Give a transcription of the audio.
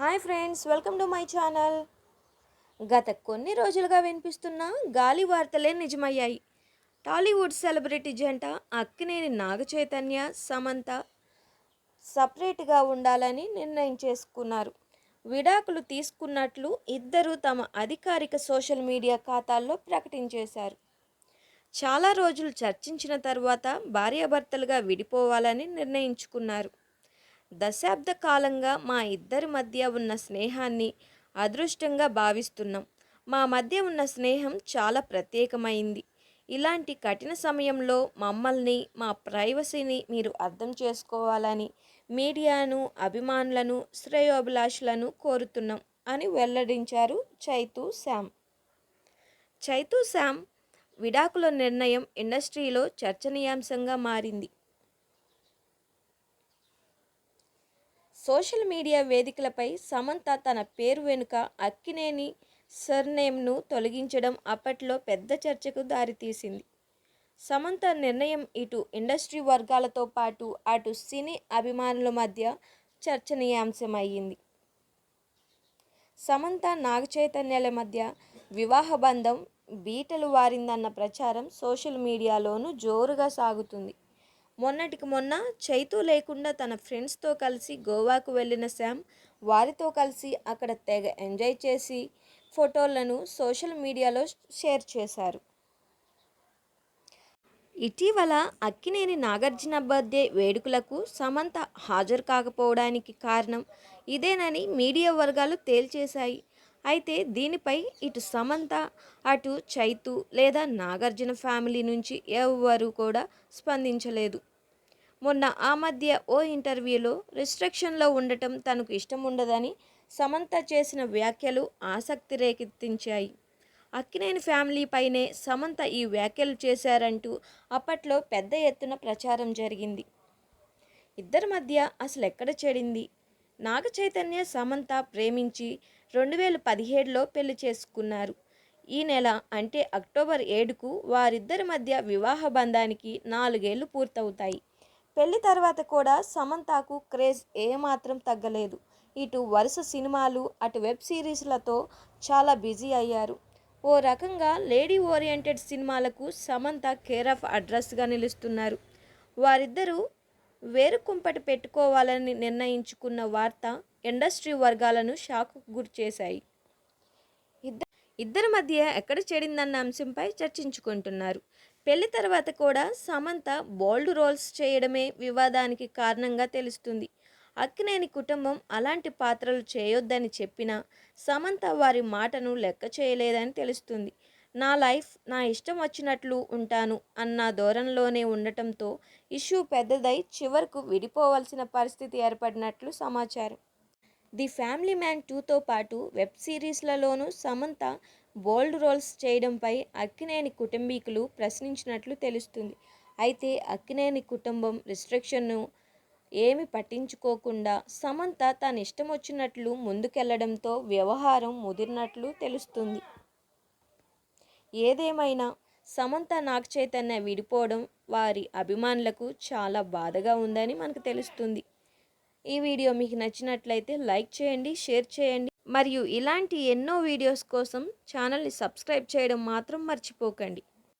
Hi friends welcome to my channel. గత కొన్ని రోజులుగా వినిపిస్తున్న గాలి వార్తలే నిజమయ్యాయి. టాలీవుడ్ సెలబ్రిటీ జంట అక్కినేని నాగ చైతన్య సమంత సపరేట్గా ఉండాలని నిర్ణయం చేసుకున్నారు. విడాకులు తీసుకున్నట్లు ఇద్దరు తమ అధికారిక సోషల్ మీడియా ఖాతాల్లో ప్రకటించేశారు. చాలా రోజులు చర్చించిన తర్వాత భార్యాభర్తలుగా విడిపోవాలని నిర్ణయించుకున్నారు. దశాబ్ద కాలంగా మా ఇద్దరి మధ్య ఉన్న స్నేహాన్ని అదృష్టంగా భావిస్తున్నాం. మా మధ్య ఉన్న స్నేహం చాలా ప్రత్యేకమైంది. ఇలాంటి కఠిన సమయంలో మమ్మల్ని మా ప్రైవసీని మీరు అర్థం చేసుకోవాలని మీడియాను అభిమానులను శ్రేయోభిలాషులను కోరుతున్నాం అని వెల్లడించారు చైతూ శామ్ చైతూ శామ్ విడాకుల నిర్ణయం ఇండస్ట్రీలో చర్చనీయాంశంగా మారింది. సోషల్ మీడియా వేదికలపై సమంత తన పేరు వెనుక అక్కినేని సర్నేమ్ను తొలగించడం అప్పట్లో పెద్ద చర్చకు దారితీసింది. సమంత నిర్ణయం ఇటు ఇండస్ట్రీ వర్గాలతో పాటు అటు సినీ అభిమానుల మధ్య చర్చనీయాంశమయ్యింది. సమంత నాగ చైతన్యాల మధ్య వివాహ బంధం బీటలు వారిందన్న ప్రచారం సోషల్ మీడియాలోనూ జోరుగా సాగుతుంది. మొన్నటికి మొన్న చైతు లేకుండా తన ఫ్రెండ్స్తో కలిసి గోవాకు వెళ్ళిన శామ్ వారితో కలిసి అక్కడ తెగ ఎంజాయ్ చేసి ఫోటోలను సోషల్ మీడియాలో షేర్ చేశారు. ఇటీవల అక్కినేని నాగార్జున బర్త్డే వేడుకలకు సమంత హాజరు కాకపోవడానికి కారణం ఇదేనని మీడియా వర్గాలు తేల్చేశాయి. అయితే దీనిపై ఇటు సమంత అటు చైతు లేదా నాగార్జున ఫ్యామిలీ నుంచి ఎవ్వరూ కూడా స్పందించలేదు. మొన్న ఆ మధ్య ఓ ఇంటర్వ్యూలో రిస్ట్రిక్షన్లో ఉండటం తనకు ఇష్టం ఉండదని సమంత చేసిన వ్యాఖ్యలు ఆసక్తి రేకెత్తించాయి. అక్కినేని ఫ్యామిలీపైనే సమంత ఈ వ్యాఖ్యలు చేశారంటూ అప్పట్లో పెద్ద ఎత్తున ప్రచారం జరిగింది. ఇద్దరి మధ్య అసలు ఎక్కడ చెడింది? నాగ చైతన్య సమంత ప్రేమించి రెండు వేల పదిహేడులో పెళ్ళి చేసుకున్నారు. ఈ నెల అంటే అక్టోబర్ ఏడుకు వారిద్దరి మధ్య వివాహ బంధానికి నాలుగేళ్ళు పూర్తవుతాయి. పెళ్ళి తర్వాత కూడా సమంతకు క్రేజ్ ఏమాత్రం తగ్గలేదు. ఇటు వరుస సినిమాలు అటు వెబ్ సిరీస్లతో చాలా బిజీ అయ్యారు. ఓ రకంగా లేడీ ఓరియంటెడ్ సినిమాలకు సమంత కేర్ ఆఫ్ అడ్రస్గా నిలుస్తున్నారు. వారిద్దరూ వేరు కుంపటి పెట్టుకోవాలని నిర్ణయించుకున్న వార్త ఇండస్ట్రీ వర్గాలను షాక్కు గురిచేశాయి. ఇద్దరు ఇద్దరి మధ్య ఎక్కడ చెడిందన్న అంశంపై చర్చించుకుంటున్నారు. పెళ్ళి తర్వాత కూడా సమంత బోల్డ్ రోల్స్ చేయడమే వివాదానికి కారణంగా తెలుస్తుంది. అక్కినేని కుటుంబం అలాంటి పాత్రలు చేయొద్దని చెప్పినా సమంత వారి మాటను లెక్క చేయలేదని తెలుస్తుంది. నా లైఫ్ నా ఇష్టం వచ్చినట్లు ఉంటాను అన్న ధోరణిలోనే ఉండటంతో ఇష్యూ పెద్దదై చివరకు విడిపోవలసిన పరిస్థితి ఏర్పడినట్లు సమాచారం. ది ఫ్యామిలీ మ్యాన్ టూతో పాటు వెబ్ సిరీస్లలోనూ సమంత బోల్డ్ రోల్స్ చేయడంపై అక్కినేని కుటుంబీకులు ప్రశ్నించినట్లు తెలుస్తుంది. అయితే అక్కినేని కుటుంబం రిస్ట్రిక్షన్ను ఏమి పట్టించుకోకుండా సమంత తన ఇష్టం వచ్చినట్లు ముందుకెళ్ళడంతో వ్యవహారం ముదిరినట్లు తెలుస్తుంది. ఏదేమైనా సమంత నాగ్ చైతన్య విడిపోవడం వారి అభిమానులకు చాలా బాధగా ఉందని మనకు తెలుస్తుంది. ఈ వీడియో మీకు నచ్చినట్లయితే లైక్ చేయండి షేర్ చేయండి. మరియు ఇలాంటి ఎన్నో వీడియోస్ కోసం ఛానల్ని సబ్స్క్రైబ్ చేయడం మాత్రం మర్చిపోకండి.